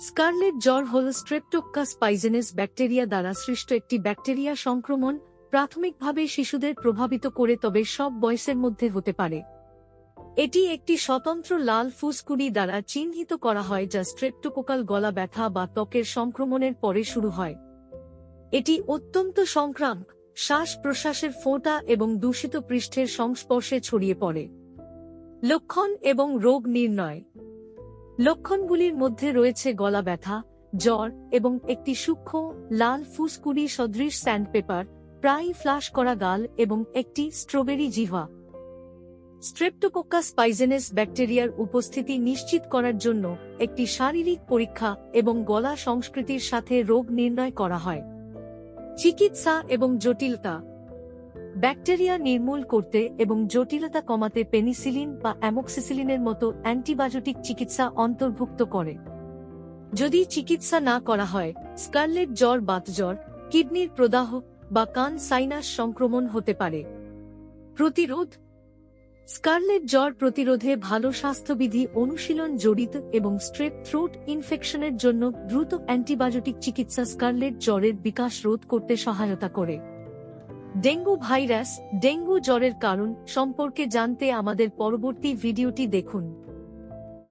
Scarlet জ্বর হল স্ট্রেপ্টোক্কাস পাইজেনেস bacteria দ্বারা সৃষ্ট একটি ব্যাকটেরিয়া সংক্রমণ, প্রাথমিকভাবে শিশুদের প্রভাবিত করে তবে সব বয়সের মধ্যে হতে পারে। এটি একটি স্বতন্ত্র লাল ফুসকুড়ি দ্বারা চিহ্নিত করা হয় যা স্ট্রেপ্টোকোকাল গলা ব্যথা বা ত্বকের সংক্রমণের পরে শুরু হয়। এটি অত্যন্ত সংক্রামক শ্বাস প্রশ্বাসের ফোঁটা এবং দূষিত পৃষ্ঠের সংস্পর্শে ছড়িয়ে পড়ে। লক্ষণ এবং রোগ নির্ণয় লক্ষণগুলির মধ্যে রয়েছে গলা ব্যথা, জ্বর এবং একটি সূক্ষ্ম, লাল ফুসকুড়ি সদৃশ স্যান্ডপেপার প্রায়ই ফ্লাশ করা গাল এবং একটি স্ট্রবেরি জিহ্বা। স্ট্রেপ্টোকোকাস পাইজেনেস ব্যাকটেরিয়ার উপস্থিতি নিশ্চিত করার জন্য একটি শারীরিক পরীক্ষা এবং গলা সংস্কৃতির সাথে রোগ নির্ণয় করা হয়। চিকিৎসা এবং জটিলতা। ব্যাকটেরিয়া নির্মূল করতে এবং জটিলতা কমাতে পেনিসিলিন বা অ্যামোক্সিসিলিনের মতো অ্যান্টিবায়োটিক চিকিৎসা অন্তর্ভুক্ত করে। যদি চিকিৎসা না করা হয়, স্কারলেট জ্বর বাতজ্বর কিডনির প্রদাহ বা কান সাইনাস সংক্রমণ হতে পারে। প্রতিরোধ স্কারলেট জ্বর প্রতিরোধে ভালো স্বাস্থ্যবিধি অনুশীলন জড়িত এবং স্ট্রেপ থ্রোট ইনফেকশনের জন্য দ্রুত অ্যান্টিবায়োটিক চিকিৎসা স্কারলেট জ্বরের বিকাশ রোধ করতে সহায়তা করে। ডেঙ্গু ভাইরাস ডেঙ্গু জ্বরের কারণ সম্পর্কে জানতে আমাদের পরবর্তী ভিডিওটি দেখুন।